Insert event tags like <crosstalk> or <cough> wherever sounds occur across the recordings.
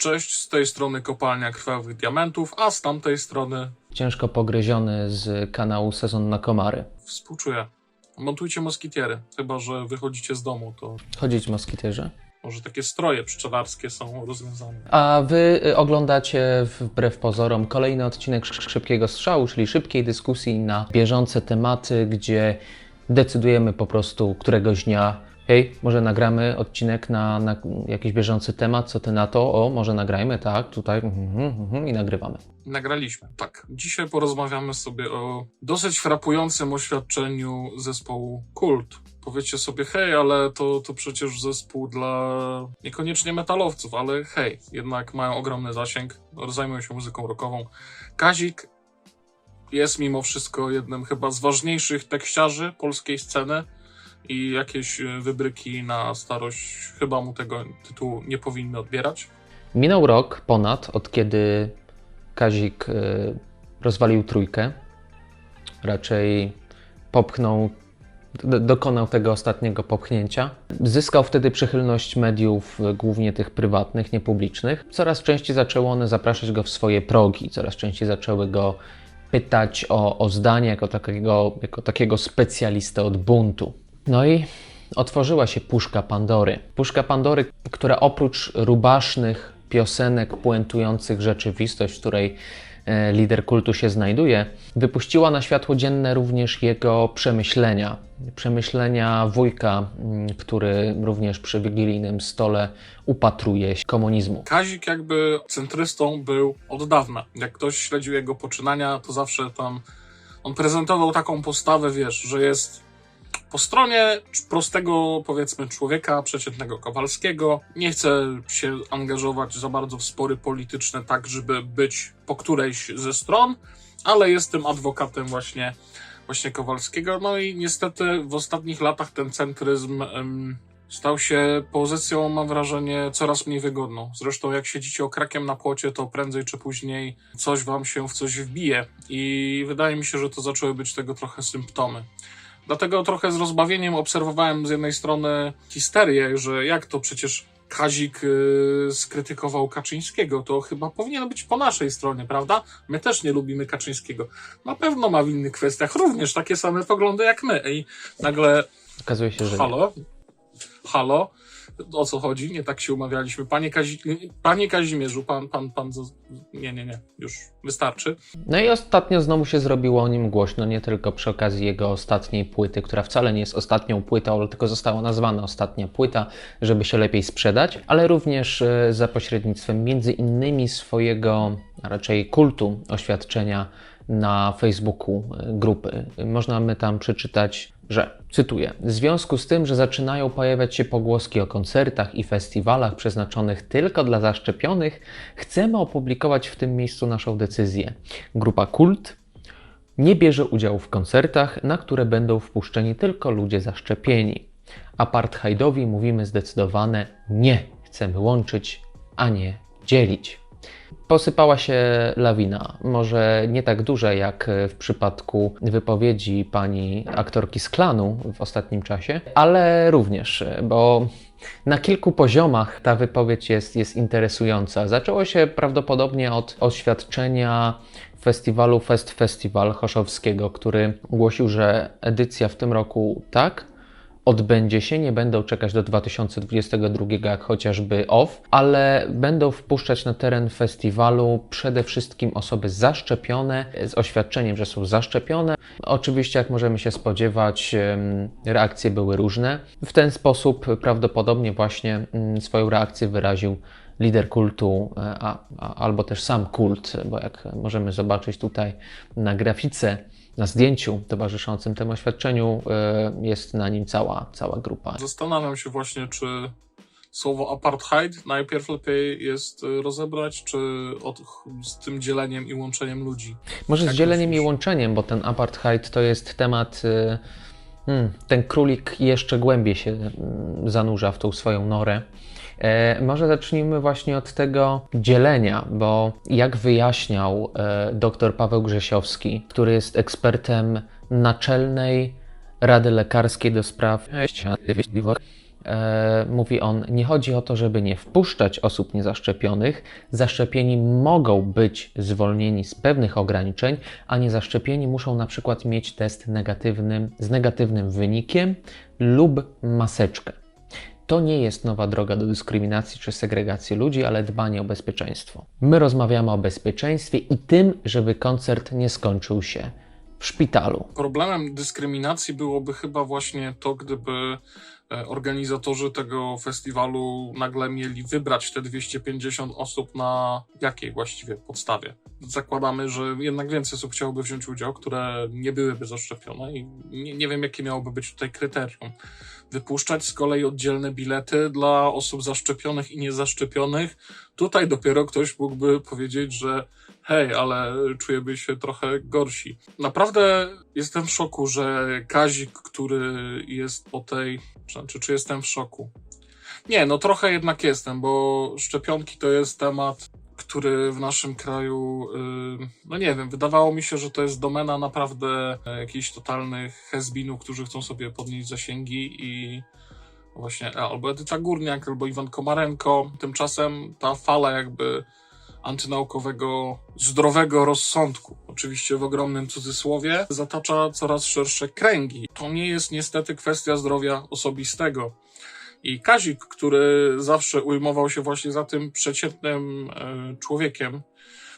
Cześć, z tej strony kopalnia krwawych diamentów, a z tamtej strony Ciężko pogryziony z kanału Sezon na Komary. współczuję. Montujcie moskitiery, chyba że wychodzicie z domu, to Chodzić moskitierze. może takie stroje pszczelarskie są rozwiązane. A wy y, oglądacie wbrew pozorom kolejny odcinek Sz- Szybkiego Strzału, czyli szybkiej dyskusji na bieżące tematy, gdzie decydujemy po prostu któregoś dnia, hej, może nagramy odcinek na, na jakiś bieżący temat, co ty na to? O, może nagrajmy, tak, tutaj, mhm, mhm, mhm, i nagrywamy. Nagraliśmy, tak. Dzisiaj porozmawiamy sobie o dosyć frapującym oświadczeniu zespołu Kult. Powiecie sobie, hej, ale to, to przecież zespół dla niekoniecznie metalowców, ale hej, jednak mają ogromny zasięg, zajmują się muzyką rockową. Kazik jest mimo wszystko jednym chyba z ważniejszych tekściarzy polskiej sceny i jakieś y, wybryki na starość chyba mu tego tytułu nie powinny odbierać. Minął rok ponad od kiedy Kazik y, rozwalił trójkę. Raczej popchnął, dokonał tego ostatniego popchnięcia. Zyskał wtedy przychylność mediów, y, głównie tych prywatnych, niepublicznych. Coraz częściej zaczęły one zapraszać go w swoje progi, coraz częściej zaczęły go pytać o, o zdanie jako takiego, jako takiego specjalistę od buntu. No i otworzyła się puszka Pandory. Puszka Pandory, która oprócz rubasznych piosenek puentujących rzeczywistość, w której e, lider kultu się znajduje, wypuściła na światło dzienne również jego przemyślenia. Przemyślenia wujka, mm, który również przy wigilijnym stole upatruje się komunizmu. Kazik jakby centrystą był od dawna. Jak ktoś śledził jego poczynania, to zawsze tam on prezentował taką postawę, wiesz, że jest po stronie prostego, powiedzmy, człowieka, przeciętnego Kowalskiego. Nie chce się angażować za bardzo w spory polityczne, tak, żeby być po którejś ze stron, ale jest tym adwokatem właśnie, właśnie Kowalskiego. No i niestety w ostatnich latach ten centryzm em, stał się pozycją, mam wrażenie, coraz mniej wygodną. Zresztą jak siedzicie okrakiem na płocie, to prędzej czy później coś wam się w coś wbije. I wydaje mi się, że to zaczęły być tego trochę symptomy. Dlatego trochę z rozbawieniem obserwowałem z jednej strony histerię, że jak to przecież Kazik yy, skrytykował Kaczyńskiego, to chyba powinien być po naszej stronie, prawda? My też nie lubimy Kaczyńskiego. Na pewno ma w innych kwestiach również takie same poglądy jak my. I nagle Okazuje się, że nie. Halo? O co chodzi? Nie tak się umawialiśmy. Panie, Kazi... Panie Kazimierzu, pan, pan, pan. Nie, nie, nie. Już wystarczy. No i ostatnio znowu się zrobiło o nim głośno, nie tylko przy okazji jego ostatniej płyty, która wcale nie jest ostatnią płytą, tylko została nazwana ostatnia płyta, żeby się lepiej sprzedać, ale również e, za pośrednictwem między innymi swojego, raczej kultu oświadczenia na Facebooku e, grupy. Można my tam przeczytać, że, cytuję, w związku z tym, że zaczynają pojawiać się pogłoski o koncertach i festiwalach przeznaczonych tylko dla zaszczepionych, chcemy opublikować w tym miejscu naszą decyzję. Grupa Kult nie bierze udziału w koncertach, na które będą wpuszczeni tylko ludzie zaszczepieni. Apartheidowi mówimy zdecydowane nie. Chcemy łączyć, a nie dzielić. Posypała się lawina, może nie tak duża jak w przypadku wypowiedzi pani aktorki z klanu w ostatnim czasie, ale również, bo na kilku poziomach ta wypowiedź jest, jest interesująca. Zaczęło się prawdopodobnie od oświadczenia festiwalu Fest Festival Choszowskiego, który ogłosił, że edycja w tym roku tak, odbędzie się, nie będą czekać do 2022 jak chociażby OFF, ale będą wpuszczać na teren festiwalu przede wszystkim osoby zaszczepione z oświadczeniem, że są zaszczepione. Oczywiście, jak możemy się spodziewać, reakcje były różne. W ten sposób prawdopodobnie właśnie mm, swoją reakcję wyraził lider kultu, e, a, a, albo też sam kult, bo jak możemy zobaczyć tutaj na grafice, na zdjęciu towarzyszącym temu oświadczeniu, e, jest na nim cała, cała grupa. Zastanawiam się właśnie, czy słowo apartheid najpierw lepiej jest y, rozebrać, czy od, z tym dzieleniem i łączeniem ludzi. Może z Jak dzieleniem i myślisz? łączeniem, bo ten apartheid to jest temat. y, Hmm, ten królik jeszcze głębiej się mm, zanurza w tą swoją norę. E, może zacznijmy właśnie od tego dzielenia, bo jak wyjaśniał e, dr Paweł Grzesiowski, który jest ekspertem Naczelnej Rady Lekarskiej do spraw e, mówi on, nie chodzi o to, żeby nie wpuszczać osób niezaszczepionych. Zaszczepieni mogą być zwolnieni z pewnych ograniczeń, a niezaszczepieni muszą na przykład mieć test negatywnym, z negatywnym wynikiem lub maseczkę. To nie jest nowa droga do dyskryminacji czy segregacji ludzi, ale dbanie o bezpieczeństwo. My rozmawiamy o bezpieczeństwie i tym, żeby koncert nie skończył się w szpitalu. Problemem dyskryminacji byłoby chyba właśnie to, gdyby organizatorzy tego festiwalu nagle mieli wybrać te 250 osób na jakiej właściwie podstawie. Zakładamy, że jednak więcej osób chciałoby wziąć udział, które nie byłyby zaszczepione i nie, nie wiem, jakie miałoby być tutaj kryterium. Wypuszczać z kolei oddzielne bilety dla osób zaszczepionych i niezaszczepionych. Tutaj dopiero ktoś mógłby powiedzieć, że hej, ale czujemy się trochę gorsi. Naprawdę jestem w szoku, że Kazik, który jest po tej. Znaczy, czy jestem w szoku? Nie, no trochę jednak jestem, bo szczepionki to jest temat, który w naszym kraju, yy, no nie wiem, wydawało mi się, że to jest domena naprawdę e, jakichś totalnych hezbinów, którzy chcą sobie podnieść zasięgi i właśnie e, albo Edyta Górniak, albo Iwan Komarenko. Tymczasem ta fala jakby antynaukowego, zdrowego rozsądku, oczywiście w ogromnym cudzysłowie, zatacza coraz szersze kręgi. To nie jest niestety kwestia zdrowia osobistego. I Kazik, który zawsze ujmował się właśnie za tym przeciętnym e, człowiekiem,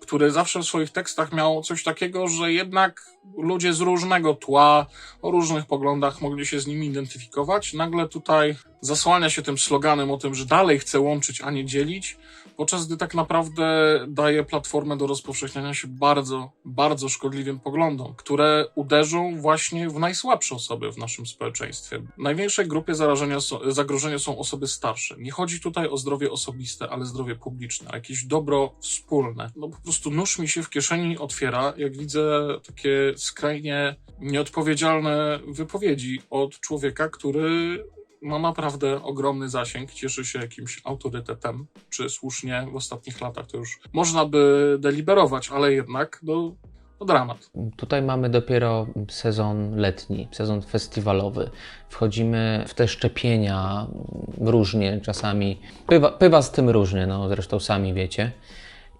który zawsze w swoich tekstach miał coś takiego, że jednak ludzie z różnego tła, o różnych poglądach mogli się z nim identyfikować. Nagle tutaj zasłania się tym sloganem o tym, że dalej chce łączyć, a nie dzielić, podczas gdy tak naprawdę daje platformę do rozpowszechniania się bardzo, bardzo szkodliwym poglądom, które uderzą właśnie w najsłabsze osoby w naszym społeczeństwie. W największej grupie zarażenia, są- zagrożenia są osoby starsze. Nie chodzi tutaj o zdrowie osobiste, ale zdrowie publiczne, jakieś dobro wspólne. No po prostu nóż mi się w kieszeni otwiera, jak widzę takie skrajnie nieodpowiedzialne wypowiedzi od człowieka, który ma naprawdę ogromny zasięg, cieszy się jakimś autorytetem, czy słusznie w ostatnich latach to już można by deliberować, ale jednak no, no dramat. Tutaj mamy dopiero sezon letni, sezon festiwalowy. Wchodzimy w te szczepienia różnie, czasami. Bywa z tym różnie, no zresztą sami wiecie.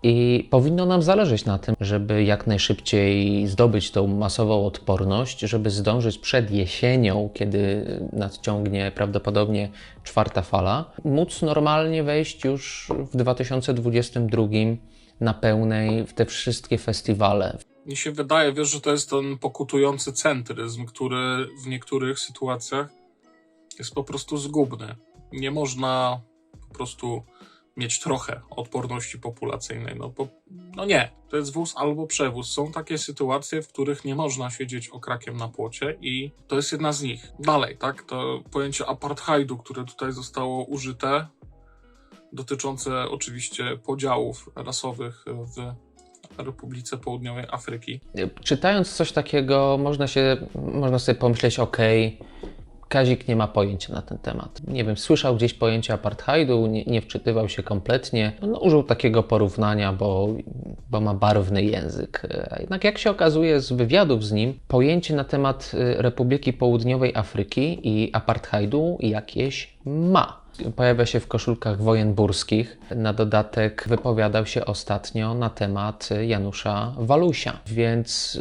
I powinno nam zależeć na tym, żeby jak najszybciej zdobyć tą masową odporność, żeby zdążyć przed jesienią, kiedy nadciągnie prawdopodobnie czwarta fala, móc normalnie wejść już w 2022 na pełnej w te wszystkie festiwale, Mi się wydaje, wiesz, że to jest ten pokutujący centryzm, który w niektórych sytuacjach jest po prostu zgubny. Nie można po prostu mieć trochę odporności populacyjnej. No, bo, no nie, to jest wóz albo przewóz. Są takie sytuacje, w których nie można siedzieć okrakiem na płocie i to jest jedna z nich. Dalej, tak, to pojęcie apartheidu, które tutaj zostało użyte, dotyczące oczywiście podziałów rasowych w Republice Południowej Afryki. Czytając coś takiego, można, się, można sobie pomyśleć, ok, Kazik nie ma pojęcia na ten temat. Nie wiem, słyszał gdzieś pojęcie apartheidu, nie, nie wczytywał się kompletnie. No, użył takiego porównania, bo, bo ma barwny język. A jednak jak się okazuje z wywiadów z nim, pojęcie na temat y, Republiki Południowej Afryki i apartheidu jakieś ma. Pojawia się w koszulkach wojenburskich. Na dodatek wypowiadał się ostatnio na temat Janusza Walusia. Więc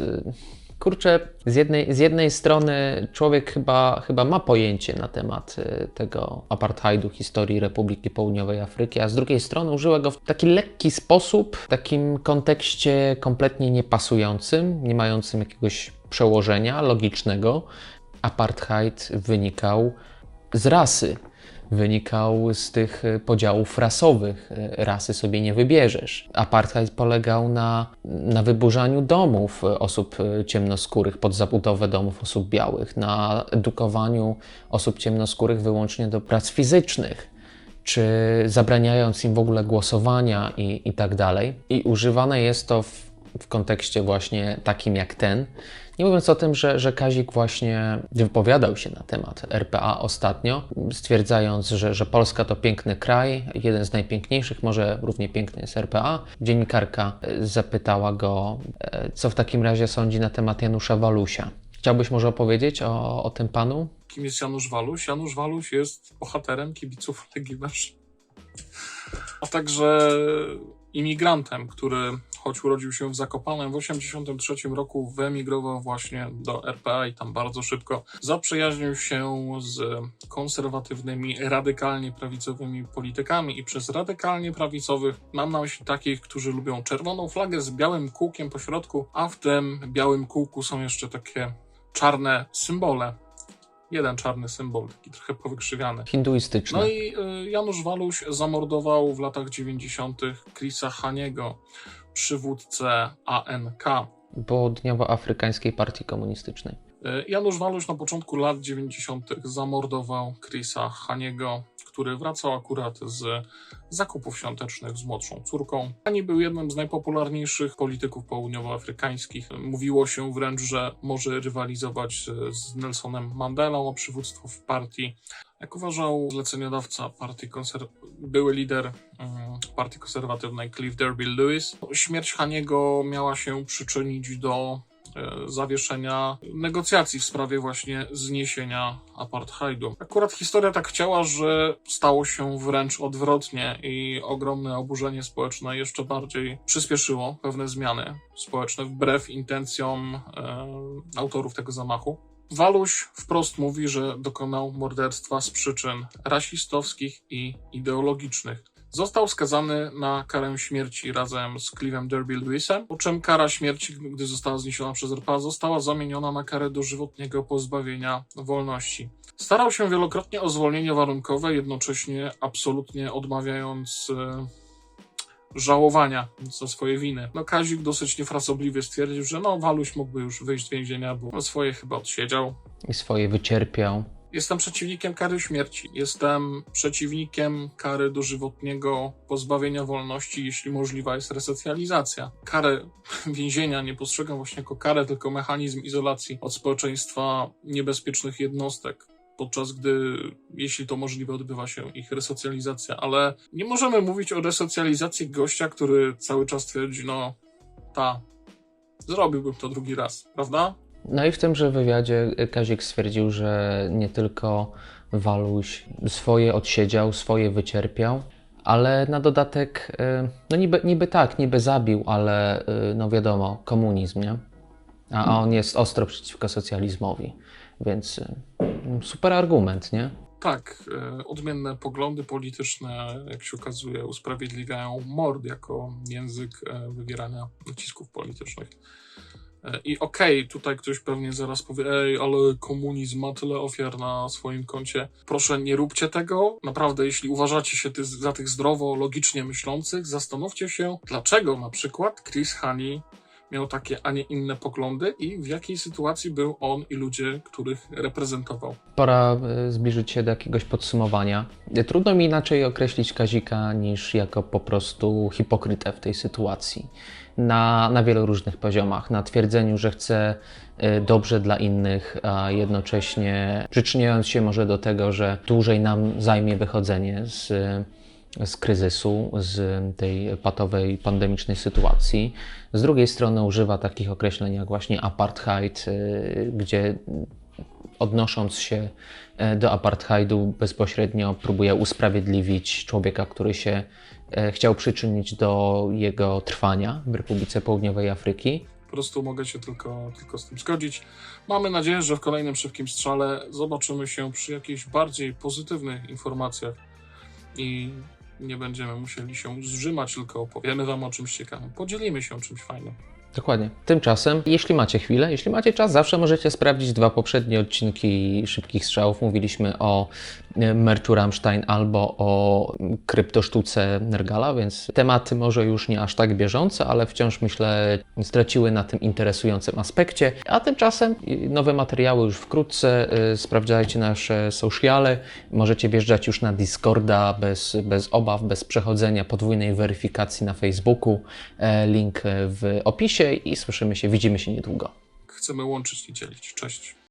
kurczę, z jednej, z jednej strony człowiek chyba, chyba ma pojęcie na temat y, tego apartheidu, historii Republiki Południowej Afryki, a z drugiej strony użyła go w taki lekki sposób, w takim kontekście kompletnie niepasującym, nie mającym jakiegoś przełożenia logicznego. Apartheid wynikał z rasy wynikał z tych y, podziałów rasowych. Y, Rasy sobie nie wybierzesz. Apartheid polegał na, na wyburzaniu domów y, osób ciemnoskórych pod zabudowę domów osób białych, na edukowaniu osób ciemnoskórych wyłącznie do prac fizycznych czy zabraniając im w ogóle głosowania i, i tak dalej. I używane jest to w, w kontekście właśnie takim jak ten. Nie mówiąc o tym, że, że Kazik właśnie wypowiadał się na temat RPA ostatnio, stwierdzając, że, że Polska to piękny kraj, jeden z najpiękniejszych, może równie piękny jest RPA. Dziennikarka e, zapytała go, e, co w takim razie sądzi na temat Janusza Walusia. Chciałbyś może opowiedzieć o, o tym panu? Kim jest Janusz Waluś? Janusz Waluś jest bohaterem kibiców Legii. A także imigrantem, który choć urodził się w Zakopanem, w 1983 roku wyemigrował właśnie do RPA i tam bardzo szybko zaprzyjaźnił się z konserwatywnymi, radykalnie prawicowymi politykami i przez radykalnie prawicowych mam na myśli takich, którzy lubią czerwoną flagę z białym kółkiem po środku, a w tym białym kółku są jeszcze takie czarne symbole. Jeden czarny symbol, taki trochę powykrzywiany. Hinduistyczny. No i y, Janusz Waluś zamordował w latach 90. Chrisa Haniego, przywódcę ANK. Południowoafrykańskiej Partii Komunistycznej. Y, Janusz Waluś na początku lat 90. zamordował Chrisa Haniego, który wracał akurat z zakupów świątecznych z młodszą córką. Hani był jednym z najpopularniejszych polityków południowoafrykańskich. Mówiło się wręcz, że może rywalizować z- z Nelsonem Mandelą o przywództwo w partii. Jak uważał zleceniodawca partii konser- były lider mm, partii konserwatywnej Cliff Derby Lewis, śmierć Haniego miała się przyczynić do e, zawieszenia negocjacji w sprawie właśnie zniesienia apartheidu. Akurat historia tak chciała, że stało się wręcz odwrotnie i ogromne oburzenie społeczne jeszcze bardziej przyspieszyło pewne zmiany społeczne wbrew intencjom e, autorów tego zamachu. Waluś wprost mówi, że dokonał morderstwa z przyczyn rasistowskich i ideologicznych. Został skazany na karę śmierci razem z Clivem Derby Lewisem, po czym kara śmierci, gdy została zniesiona przez RPA, została zamieniona na karę dożywotniego pozbawienia wolności. Starał się wielokrotnie o zwolnienie warunkowe, jednocześnie absolutnie odmawiając e, żałowania za swoje winy. No Kazik dosyć niefrasobliwie stwierdził, że no Waluś mógłby już wyjść z więzienia, bo swoje chyba odsiedział. I swoje wycierpiał. Jestem przeciwnikiem kary śmierci. Jestem przeciwnikiem kary dożywotniego pozbawienia wolności, jeśli możliwa jest resocjalizacja. Karę <laughs> więzienia nie postrzegam właśnie jako karę, tylko mechanizm izolacji od społeczeństwa niebezpiecznych jednostek. Podczas gdy, jeśli to możliwe, odbywa się ich resocjalizacja, ale nie możemy mówić o resocjalizacji gościa, który cały czas twierdzi, no, ta, zrobiłbym to drugi raz, prawda? No i w tymże wywiadzie Kazik stwierdził, że nie tylko Waluś swoje odsiedział, swoje wycierpiał, ale na dodatek, y, no niby, niby tak, niby zabił, ale y, no wiadomo, komunizm, nie? A a on jest ostro przeciwko socjalizmowi, więc y, super argument, nie? Tak, odmienne poglądy polityczne, jak się okazuje, usprawiedliwiają mord jako język wywierania nacisków politycznych. E, I okej, tutaj ktoś pewnie zaraz powie, ej, ale komunizm ma tyle ofiar na swoim koncie. Proszę, nie róbcie tego. Naprawdę, jeśli uważacie się ty, za tych zdrowo, logicznie myślących, zastanówcie się, dlaczego na przykład Chris Hani miał takie, a nie inne poglądy i w jakiej sytuacji był on i ludzie, których reprezentował. Pora y, zbliżyć się do jakiegoś podsumowania. Y, Trudno mi inaczej określić Kazika niż jako po prostu hipokrytę w tej sytuacji. Na, na wielu różnych poziomach. Na twierdzeniu, że chce y, dobrze dla innych, a jednocześnie przyczyniając się może do tego, że dłużej nam zajmie wychodzenie z, z kryzysu, z tej patowej, pandemicznej sytuacji. Z drugiej strony używa takich określeń jak właśnie apartheid, y, gdzie odnosząc się e, do apartheidu, bezpośrednio próbuje usprawiedliwić człowieka, który się e, chciał przyczynić do jego trwania w Republice Południowej Afryki. Po prostu mogę się tylko, tylko z tym zgodzić. Mamy nadzieję, że w kolejnym szybkim strzale zobaczymy się przy jakichś bardziej pozytywnych informacjach i nie będziemy musieli się zrzymać, tylko opowiemy Wam o czymś ciekawym. Podzielimy się czymś fajnym. Dokładnie. Tymczasem, jeśli macie chwilę, jeśli macie czas, zawsze możecie sprawdzić dwa poprzednie odcinki Szybkich Strzałów. Mówiliśmy o e, merczu Rammstein albo o kryptosztuce Nergala, więc tematy może już nie aż tak bieżące, ale wciąż myślę straciły na tym interesującym aspekcie. A tymczasem nowe materiały już wkrótce. y, Sprawdzajcie nasze sociale. Możecie wjeżdżać już na Discorda bez, bez obaw, bez przechodzenia podwójnej weryfikacji na Facebooku. E, Link w opisie i słyszymy się, widzimy się niedługo. Chcemy łączyć, nie dzielić. Cześć.